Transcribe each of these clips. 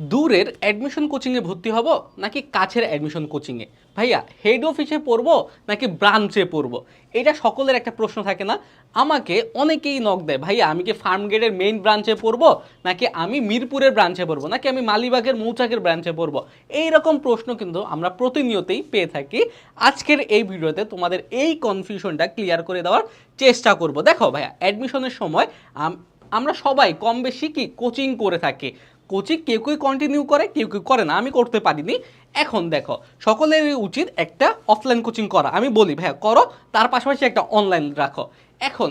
দূরের অ্যাডমিশন কোচিংয়ে ভর্তি হব নাকি কাছের অ্যাডমিশন কোচিংয়ে ভাইয়া হেড অফিসে পড়ব নাকি ব্রাঞ্চে পড়ব? এটা সকলের একটা প্রশ্ন থাকে না। আমাকে অনেকেই নক দেয়, ভাইয়া, আমি কি ফার্ম গেটের মেইন ব্রাঞ্চে পড়ব? নাকি আমি মিরপুরের ব্রাঞ্চে পড়ব? নাকি আমি মালিবাগের মৌচাকের ব্রাঞ্চে পড়ব? এই রকম প্রশ্ন কিন্তু আমরা প্রতিনিয়তই পেয়ে থাকি। আজকের এই ভিডিওতে তোমাদের এই কনফিউশনটা ক্লিয়ার করে দেওয়ার চেষ্টা করব। দেখো ভাইয়া অ্যাডমিশনের সময় আম- আমরা সবাই কম বেশি কি কোচিং করে থাকি। কোচিং কেউ কেউ কন্টিনিউ করে, কেউ কেউ করে না, আমি করতে পারিনি। এখন দেখো সকলেরই উচিত একটা অফলাইন কোচিং করা। আমি বলি, ভাইয়া, করো, তার পাশাপাশি একটা অনলাইন রাখো। এখন,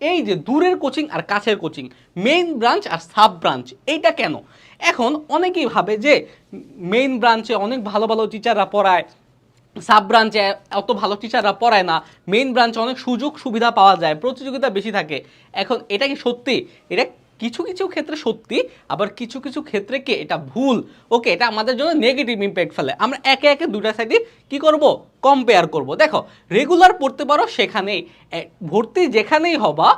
এই যে দূরের কোচিং আর কাছের কোচিং মেইন ব্রাঞ্চ আর সাব ব্রাঞ্চ এইটা কেন? এখন অনেকেই ভাবে যে মেইন ব্রাঞ্চে অনেক ভালো ভালো টিচাররা পড়ায় সাব ব্রাঞ্চে অত ভালো টিচাররা পড়ায় না মেইন ব্রাঞ্চে অনেক সুযোগ সুবিধা পাওয়া যায়, প্রতিযোগিতা বেশি থাকে। এখন এটা কি সত্যি? এটা কিছু কিছু ক্ষেত্রে সত্যি, আবার কিছু কিছু ক্ষেত্রে কি? এটা ভুল। ওকে, এটা আমাদের জন্য নেগেটিভ ইম্প্যাক্ট ফেলে। আমরা একে একে দুটা সাইডে কি করব? কম্পেয়ার করব। দেখো রেগুলার পড়তে পারো সেখানেই। ভর্তি যেখানেই হবা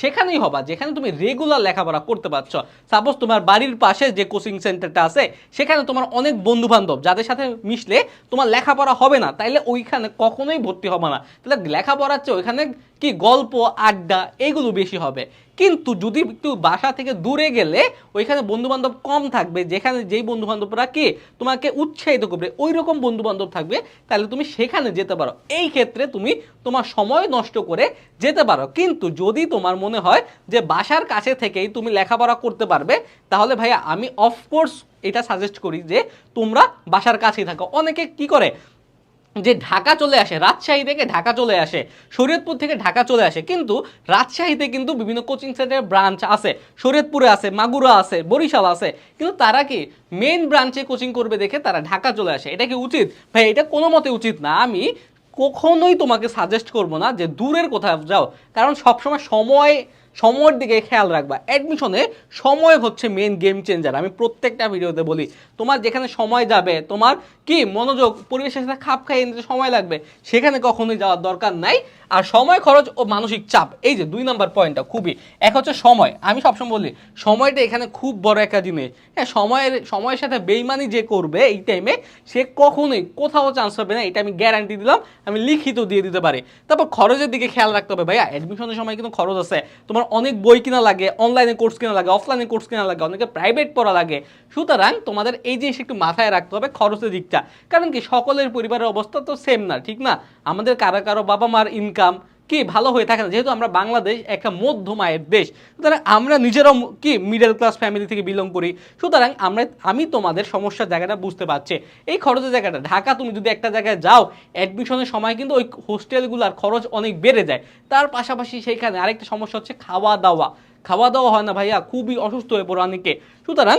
সেখানেই হবা। যেখানে তুমি রেগুলার লেখাপড়া করতে পারছ। সাপোজ তোমার বাড়ির পাশে যে কোচিং সেন্টারটা আছে, সেখানে তোমার অনেক বন্ধু বান্ধব যাদের সাথে মিশলে তোমার লেখাপড়া হবে না। তাইলে ওইখানে কখনোই ভর্তি হবে না। তাহলে লেখাপড়ার চেয়ে ওইখানে কি? গল্প, আড্ডা এইগুলো বেশি হবে। কিন্তু যদি একটু বাসা থেকে দূরে গেলে ওইখানে বন্ধু বান্ধব কম থাকবে, যেখানে যেই বন্ধু বান্ধবরা কি, তোমাকে উৎসাহিত করবে ওই রকম বন্ধু বান্ধব থাকবে, তাহলে তুমি সেখানে যেতে পারো। এই ক্ষেত্রে তুমি তোমার সময় নষ্ট করে যেতে পারো। কিন্তু যদি তোমার মনে হয় যে বাসার কাছে থেকেই তুমি লেখাপড়া করতে পারবে, তাহলে ভাইয়া আমি অফকোর্স এটা সাজেস্ট করি যে তোমরা বাসার কাছেই থাকো। অনেকে কি করে? যে ঢাকা চলে আসে, রাজশাহী থেকে ঢাকা চলে আসে, শরীয়তপুর থেকে ঢাকা চলে আসে, কিন্তু রাজশাহীতে কিন্তু বিভিন্ন কোচিং সেন্টারের ব্রাঞ্চ আছে, শরীয়তপুরে আছে, মাগুরা আছে, বরিশাল আছে, কিন্তু তারা কি মেন ব্রাঞ্চে কোচিং করবে দেখে তারা ঢাকা চলে আসে? এটা কি উচিত? ভাই, এটা কোনো মতে উচিত না। আমি কখনোই তোমাকে সাজেস্ট করব না যে দূরের কোথাও যাও। কারণ সবসময় সময় সময়ের দিকে খেয়াল রাখবা। অ্যাডমিশনে সময় হচ্ছে মেন গেম চেঞ্জার আমি প্রত্যেকটা ভিডিওতে বলি, তোমার যেখানে সময় যাবে, তোমার কি মনোযোগ, পরিবেশের সাথে খাপ খাইয়ে নিতে সময় লাগবে, সেখানে কখনোই যাওয়ার দরকার নাই। আর সময়, খরচ ও মানসিক চাপ, এই যে দুই নাম্বার পয়েন্টটা খুবই। এক হচ্ছে সময়। আমি সবসময় বলি, সময়টা এখানে খুব বড় একটা জিনিস। হ্যাঁ সময়ের সময়ের সাথে বেইমানি যে করবে এই টাইমে সে কখনোই কোথাও চান্স পাবে না, এটা আমি গ্যারান্টি দিলাম, আমি লিখিত দিয়ে দিতে পারি। তারপর খরচের দিকে খেয়াল রাখতে হবে, ভাইয়া অ্যাডমিশনের সময় কিন্তু খরচ আছে। তোমার অনেক বই কিনা লাগে অনলাইনে কোর্স কিনা লাগে অফলাইনে কোর্স কিনা লাগে, অনেকে প্রাইভেট পড়া লাগে। সুতরাং তোমাদের এই জিনিস একটু মাথায় রাখতে হবে খরচের দিকটা। কারণ কি, সকলের পরিবারের অবস্থা তো সেম না, ঠিক না? আমাদের কারও কারও বাবা মার ইনকাম কি ভালো হয়ে থাকে না, যেহেতু আমরা বাংলাদেশ একটা মধ্যম আয়ের দেশ, সুতরাং আমরা নিজেরাও কি মিডল ক্লাস ফ্যামিলি থেকে বিলং করি, সুতরাং আমরা, আমি তোমাদের সমস্যার জায়গাটা বুঝতে পারছি। এই খরচের জায়গাটা, ঢাকা তুমি যদি একটা জায়গায় যাও অ্যাডমিশনের সময় কিন্তু ওই হোস্টেলগুলোর খরচ অনেক বেড়ে যায়। তার পাশাপাশি সেইখানে আরেকটা সমস্যা হচ্ছে খাওয়া দাওয়া। খাওয়া দাওয়া হয় না ভাইয়া, খুবই অসুস্থ হয়ে পড়ো অনেকে। সুতরাং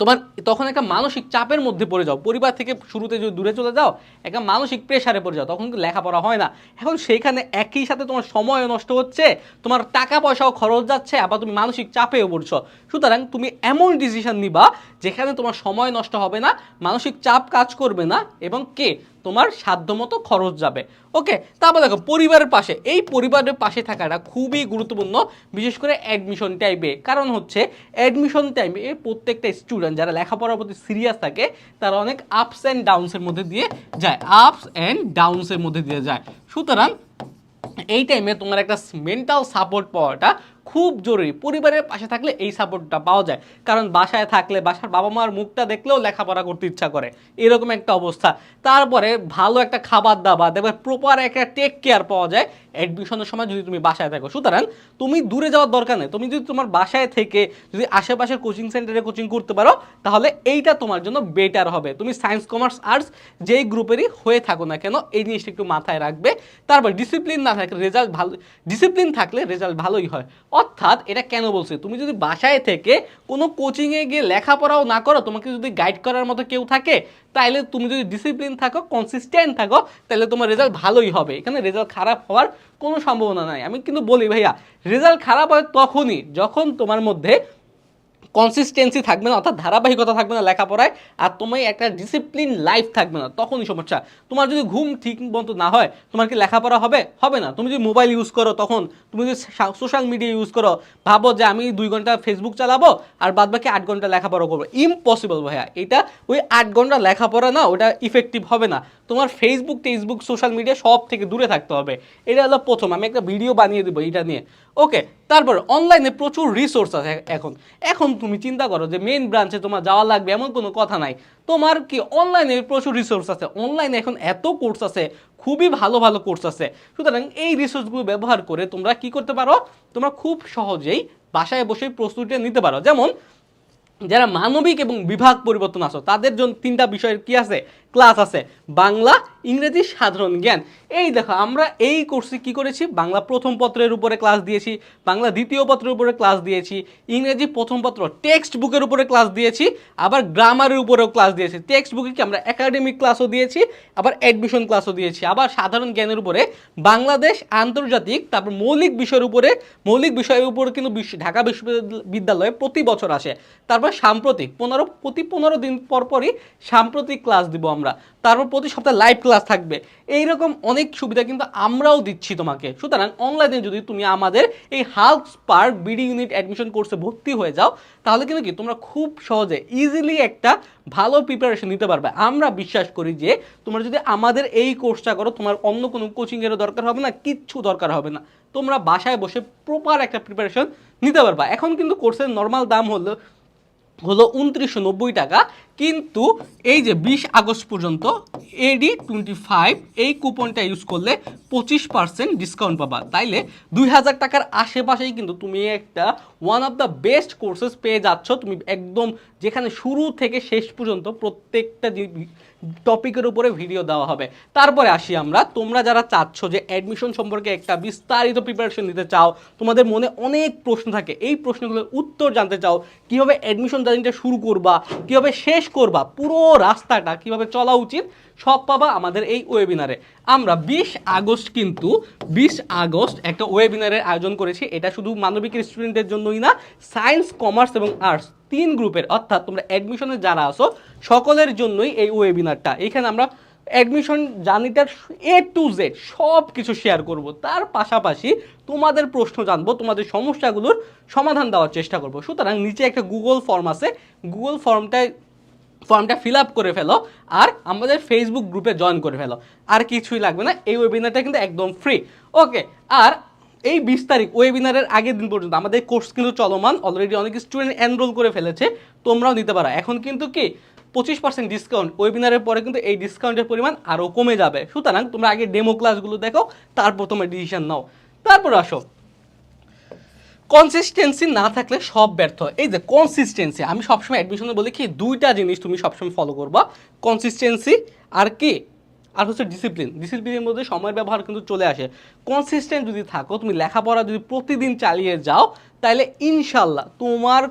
তোমার তখন একটা মানসিক চাপের মধ্যে পড়ে যাও। পরিবার থেকে শুরুতে যদি দূরে চলে যাও, একটা মানসিক প্রেশারে পড়ে যাও, তখন কিন্তু লেখাপড়া হয় না। এখন সেইখানে একই সাথে তোমার সময় নষ্ট হচ্ছে, তোমার টাকা পয়সাও খরচ যাচ্ছে, আবার তুমি মানসিক চাপেও পড়ছ। সুতরাং তুমি এমন ডিসিশন নিবা, যেখানে তোমার সময় নষ্ট হবে না, মানসিক চাপ কাজ করবে না, এবং কে? তোমার সাধ্যমতো খরচ যাবে। ওকে? তারপর দেখো, পরিবারের পাশে। এই পরিবারের পাশে থাকাটা খুবই গুরুত্বপূর্ণ, বিশেষ করে অ্যাডমিশন টাইমে কারণ হচ্ছে অ্যাডমিশন টাইমে প্রত্যেকটা স্টুডেন্ট যারা লেখাপড়ার প্রতি সিরিয়াস থাকে, তারা অনেক আপস অ্যান্ড ডাউনসের মধ্যে দিয়ে যায়। আপস অ্যান্ড ডাউনসের মধ্যে দিয়ে যায়। সুতরাং, এই টাইমে তোমার একটা মেন্টাল সাপোর্ট পাওয়াটা খুব জরুরি। পরিবারের পাশে থাকলে এই সাপোর্টটা পাওয়া যায়। কারণ বাসায় থাকলে, বাসার বাবা মার মুখটা দেখলেও লেখাপড়া করতে ইচ্ছা করে। এরকম একটা অবস্থা। তারপরে ভালো একটা খাবার দাবার দেখবে প্রপার একটা টেক কেয়ার পাওয়া যায় অ্যাডমিশনের সময় যদি তুমি বাসায় থাকো। সুতরাং তুমি দূরে যাওয়ার দরকার নেই। তুমি যদি তোমার বাসায় থেকে যদি আশেপাশের কোচিং সেন্টারে কোচিং করতে পারো, তাহলে এইটা তোমার জন্য বেটার হবে। তুমি সায়েন্স কমার্স আর্টস যেই গ্রুপেরই হয়ে থাকো না কেন, এই জিনিসটা একটু মাথায় রাখবে। তারপর ডিসিপ্লিন না থাকলে রেজাল্ট ভালো ডিসিপ্লিন থাকলে রেজাল্ট ভালোই হয়। অর্থাৎ এটা কেন বলছি? তুমি যদি বাসায় থেকে কোনো কোচিংয়ে গিয়ে লেখাপড়াও না করো, তোমাকে যদি গাইড করার মতো কেউ থাকে তাহলে তুমি যদি ডিসিপ্লিন থাকো কনসিস্টেন্ট থাকো তাহলে তোমার রেজাল্ট ভালোই হবে। এখানে রেজাল্ট খারাপ হওয়ার কোনো সম্ভাবনা নাই। আমি কিন্তু বলি, ভাইয়া রেজাল্ট খারাপ হয় তখনই যখন তোমার মধ্যে কনসিস্টেন্সি থাকবে না, অর্থাৎ ধারাবাহিকতা থাকবে না লেখাপড়ায়, আর তোমার একটা ডিসিপ্লিন লাইফ থাকবে না। তখনই সমস্যা। তোমার যদি ঘুম ঠিক মতো না হয়, তোমার কি লেখাপড়া হবে? হবে না। তুমি যদি মোবাইল ইউজ করো তখন, তুমি যদি সোশ্যাল মিডিয়া ইউজ করো, ভাবো যে আমি দুই ঘণ্টা ফেসবুক চালাবো, আর বাদ বাকি আট ঘণ্টা লেখাপড়া করব। ইম্পসিবল ভাইয়া। এটা ওই আট ঘণ্টা লেখাপড়া না, ওটা ইফেক্টিভ হবে না। তোমার ফেসবুক টেসবুক সোশ্যাল মিডিয়া সব থেকে দূরে থাকতে হবে। এটা হলো প্রথম। আমি একটা ভিডিও বানিয়ে দেবো এটা নিয়ে। ওকে তারপর অনলাইনে প্রচুর রিসোর্স আছে এখন। এখন তুমি চিন্তা করো যে মেন ব্রাঞ্চে তোমার যাওয়া লাগবে এমন কোনো কথা নাই। তোমার কি অনলাইনে প্রচুর রিসোর্স আছে? অনলাইনে এখন এত কোর্স আছে, খুবই ভালো ভালো কোর্স আছে। সুতরাং এই রিসোর্সগুলো ব্যবহার করে তোমরা কি করতে পারো? তোমরা খুব সহজেই বাসায় বসে প্রস্তুতিটা নিতে পারো। যেমন, যারা মানবিক এবং বিভাগ পরিবর্তন আছো, তাদের জন্য তিনটা বিষয়ের কি আছে? ক্লাস আছে। বাংলা ইংরেজি সাধারণ জ্ঞান। এই দেখো, আমরা এই কোর্সে কি করেছি? বাংলা প্রথম পত্রের উপরে ক্লাস দিয়েছি, বাংলা দ্বিতীয় পত্রের উপরে ক্লাস দিয়েছি, ইংরেজি প্রথম পত্র টেক্সট বুকের উপরে ক্লাস দিয়েছি, আবার গ্রামারের উপরেও ক্লাস দিয়েছি। টেক্সট বুকে কি আমরা একাডেমিক ক্লাসও দিয়েছি, আবার অ্যাডমিশন ক্লাসও দিয়েছি। আবার সাধারণ জ্ঞানের উপরে বাংলাদেশ আন্তর্জাতিক, তারপর মৌলিক বিষয়ের উপরে, মৌলিক বিষয়ের উপরে কিন্তু ঢাকা বিশ্ববিদ্যালয়ে প্রতি বছর আসে। তারপর সাম্প্রতিক পনেরো, প্রতি পনেরো দিন পর পরই সাম্প্রতিক ক্লাস দিব আমরা। তারপর প্রতি সপ্তাহে লাইভ ক্লাস থাকবে। এইরকম অনেক সুবিধা কিন্তু আমরাও দিচ্ছি তোমাকে। সুতরাং অনলাইনে যদি তুমি আমাদের এই Hulk Spark BD unit admission কোর্সে ভর্তি হয়ে যাও, তাহলে কিন্তু কি তোমরা খুব সহজে ইজিলি একটা ভালো প্রিপারেশন নিতে পারবে। আমরা বিশ্বাস করি যে, তোমরা যদি আমাদের এই কোর্সটা করো, তোমার অন্য কোনো কোচিংয়েরও দরকার হবে না, কিচ্ছু দরকার হবে না। তোমরা বাসায় বসে প্রপার একটা প্রিপারেশন নিতে পারবা। এখন কিন্তু কোর্সের নর্মাল দাম হলো হলো উনত্রিশশো টাকা। কিন্তু এই যে বিশ আগস্ট পর্যন্ত এডি টোয়েন্টি ফাইভ এই কুপনটা ইউজ করলে পঁচিশ পার্সেন্ট ডিসকাউন্ট পাবা। তাইলে দুই হাজার টাকার আশেপাশেই কিন্তু তুমি একটা one of the best courses পেয়ে যাচ্ছ। তুমি একদম যেখানে শুরু থেকে শেষ পর্যন্ত প্রত্যেকটা টপিকের উপরে ভিডিও দেওয়া হবে। তারপরে আসি আমরা। তোমরা যারা চাচ্ছ যে অ্যাডমিশন সম্পর্কে একটা বিস্তারিত প্রিপারেশন নিতে চাও, তোমাদের মনে অনেক প্রশ্ন থাকে। এই প্রশ্নগুলোর উত্তর জানতে চাও। কীভাবে অ্যাডমিশন জার্নিটা শুরু করবা, কীভাবে শেষ করবা। পুরো রাস্তাটা কীভাবে চলা উচিত, সব পাবা আমাদের এই ওয়েবিনারে আমরা বিশ আগস্ট কিন্তু, বিশ আগস্ট একটা ওয়েবিনারের আয়োজন করেছি। এটা শুধু মানবিকের স্টুডেন্টদের জন্যই না সায়েন্স কমার্স এবং আর্টস তিন গ্রুপের অর্থাৎ তোমরা অ্যাডমিশনে যারা আসো সকলের জন্যই এই ওয়েবিনারটা এখানে আমরা অ্যাডমিশন জার্নিটার এ টু জেড সব কিছু শেয়ার করব। তার পাশাপাশি তোমাদের প্রশ্ন জানব, তোমাদের সমস্যাগুলোর সমাধান দেওয়ার চেষ্টা করব। সুতরাং নিচে একটা গুগল ফর্ম আছে। গুগল ফর্মটায় ফর্মটা ফিল আপ করে ফেলো আর আমাদের ফেসবুক গ্রুপে জয়েন করে ফেলো। আর কিছুই লাগবে না, এই ওয়েবিনারটা কিন্তু একদম ফ্রি ওকে আর এই বিশ তারিখ ওয়েবিনারের আগের দিন পর্যন্ত আমাদের কোর্স কিন্তু চলমান অলরেডি অনেক স্টুডেন্ট এনরোল করে ফেলেছে, তোমরাও নিতে পারো। এখন কিন্তু কি, পঁচিশ পার্সেন্ট ডিসকাউন্ট ওয়েবিনারের পরে কিন্তু এই ডিসকাউন্টের পরিমাণ আরও কমে যাবে। সুতরাং তোমরা আগে ডেমো ক্লাসগুলো দেখো, তারপর তোমরা ডিসিশন নাও। তারপর আসো। কনসিস্টেন্সি না থাকলে সব ব্যর্থ এই যে কনসিস্টেন্সি আমি সবসময় অ্যাডমিশনে বলি কি, দুইটা জিনিস তুমি সবসময় ফলো করবা। কনসিস্টেন্সি আর কি? আর হচ্ছে ডিসিপ্লিন ডিসিপ্লিনের মধ্যে সময়ের ব্যবহার কিন্তু চলে আসে। কনসিস্টেন্ট যদি থাকো, তুমি লেখাপড়া যদি প্রতিদিন চালিয়ে যাও, তাহলে ইনশাল্লাহ তোমার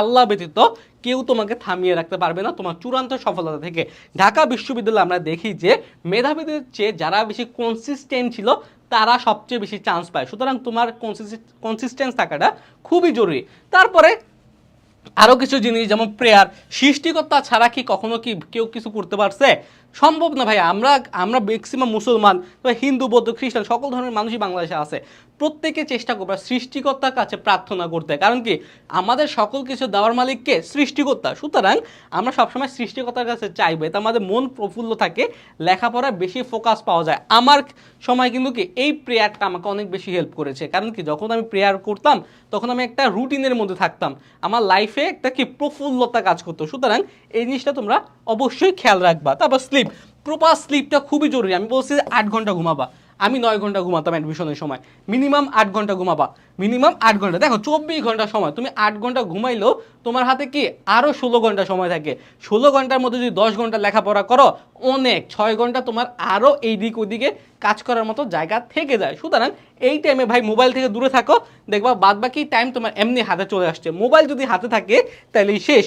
আল্লাহ ব্যতীত কেউ তোমাকে থামিয়ে রাখতে পারবে না। তোমার চূড়ান্ত সফলতা থেকে। ঢাকা বিশ্ববিদ্যালয়ে আমরা দেখি যে, মেধাবীদের চেয়ে যারা বেশি কনসিস্টেন্ট ছিল তারা সবচেয়ে বেশি চান্স পায়। সুতরাং তোমার কনসিস্টেন্স থাকাটা খুবই জরুরি। তারপরে আরও কিছু জিনিস, যেমন প্রেয়ার সৃষ্টিকর্তা ছাড়া কি কখনো কি কেউ কিছু করতে পারছে? সম্ভব না ভাই আমরা আমরা ম্যাক্সিমাম মুসলমান হিন্দু, বৌদ্ধ, খ্রিস্টান সকল ধরনের মানুষই বাংলাদেশে আছে। প্রত্যেকে চেষ্টা করবে সৃষ্টিকর্তার কাছে প্রার্থনা করতে। কারণ কি? আমাদের সকল কিছু দেওয়ার মালিককে সৃষ্টিকর্তা। সুতরাং আমরা সবসময় সৃষ্টিকর্তার কাছে চাইব। এতে আমাদের মন প্রফুল্ল থাকে, লেখাপড়ায় বেশি ফোকাস পাওয়া যায়। আমার সময় কিন্তু কি? এই প্রেয়ারটা আমাকে অনেক বেশি হেল্প করেছে। কারণ কি? যখন আমি প্রেয়ার করতাম, তখন আমি একটা রুটিনের মধ্যে থাকতাম। আমার লাইফে একটা কি প্রফুল্লতা কাজ করতো। সুতরাং এই জিনিসটা তোমরা অবশ্যই খেয়াল রাখবা। তারপর স্লিপ প্রপার স্লিপটা খুবই জরুরি। আমি বলছি আট ঘণ্টা ঘুমাবা। আমি নয় ঘণ্টা ঘুমাতাম অ্যাডমিশনের সময়। মিনিমাম আট ঘণ্টা ঘুমাবা। মিনিমাম আট ঘণ্টা। দেখো, চব্বিশ ঘণ্টা সময়। তুমি আট ঘণ্টা ঘুমাইলেও তোমার হাতে কি? আরও ষোলো ঘণ্টা সময় থাকে। ষোলো ঘণ্টার মধ্যে যদি দশ ঘণ্টা লেখাপড়া করো, অনেক। ছয় ঘণ্টা তোমার আরও এই দিক ওদিকে কাজ করার মতো জায়গা থেকে যায়। সুতরাং এই টাইমে ভাই মোবাইল থেকে দূরে থাকো। দেখবা বাদ বাকি টাইম তোমার এমনি হাতে চলে আসছে। মোবাইল যদি হাতে থাকে তাহলেই শেষ।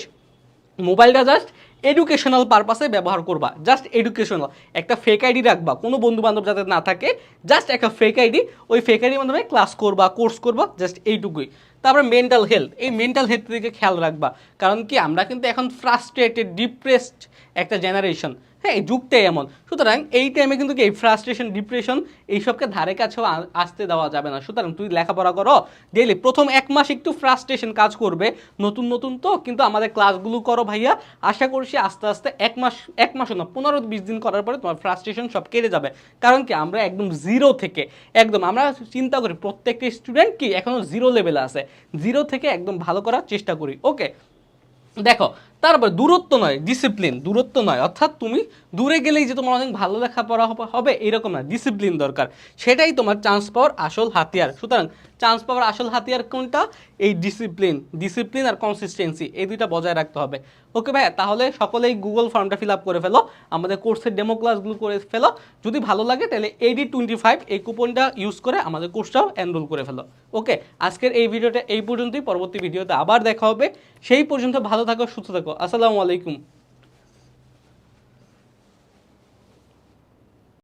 মোবাইলটা জাস্ট এডুকেশনাল পারপাসে ব্যবহার করবা। জাস্ট এডুকেশনাল একটা ফেক আইডি রাখবা, কোনো বন্ধু বান্ধব যাতে না থাকে জাস্ট একটা ফেক আইডি ওই ফেক আইডির মাধ্যমে ক্লাস করবা কোর্স করবা জাস্ট এইটুকুই। তারপরে মেন্টাল হেলথ এই মেন্টাল হেলথ দিকে খেয়াল রাখবা। কারণ কি, আমরা কিন্তু এখন ফ্রাস্ট্রেটেড ডিপ্রেসড একটা জেনারেশন হ্যাঁ এই যুগটাই এমন। সুতরাং এই টাইমে কিন্তু এই ফ্রাস্ট্রেশন ডিপ্রেশন এইসবকে ধারে কাছেও আসতে দেওয়া যাবে না। সুতরাং তুই লেখাপড়া করো ডেলি প্রথম এক মাস একটু ফ্রাস্ট্রেশন কাজ করবে। নতুন নতুন তো, কিন্তু আমাদের ক্লাসগুলো করো ভাইয়া। আশা করছি আস্তে আস্তে এক মাস, এক মাসও না, পনেরো বিশ দিন করার পরে তোমার ফ্রাস্ট্রেশন সব কেটে যাবে। কারণ কি, আমরা একদম জিরো থেকে, একদম আমরা চিন্তা করি প্রত্যেকটা স্টুডেন্ট কি এখনও জিরো লেভেলে আছে। জিরো থেকে একদম ভালো করার চেষ্টা করি ওকে দেখো তারপর দূরত্ব নয় ডিসিপ্লিন দূরত্ব নয়। অর্থাৎ তুমি দূরে গেলেই যে তোমার অনেক ভালো লেখাপড়া হবে- এরকম না ডিসিপ্লিন দরকার। সেটাই তোমার চান্স পাওয়ার আসল হাতিয়ার। সুতরাং চান্স পাওয়ার আসল হাতিয়ার কোনটা? এই ডিসিপ্লিন ডিসিপ্লিন আর কনসিস্টেন্সি এই দুইটা বজায় রাখতে হবে। ওকে ভাই তাহলে সকলেই গুগল ফর্মটা ফিল আপ করে ফেলো, আমাদের কোর্সের ডেমো ক্লাসগুলো করে ফেলো। যদি ভালো লাগে, তাহলে এডি টোয়েন্টি ফাইভ এই কুপনটা ইউজ করে আমাদের কোর্সটাও এনরোল করে ফেলো। ওকে আজকের এই ভিডিওটা এই পর্যন্তই। পরবর্তী ভিডিওতে আবার দেখা হবে। সেই পর্যন্ত ভালো থাকো, সুস্থ থাকো। আসসালামু আলাইকুম।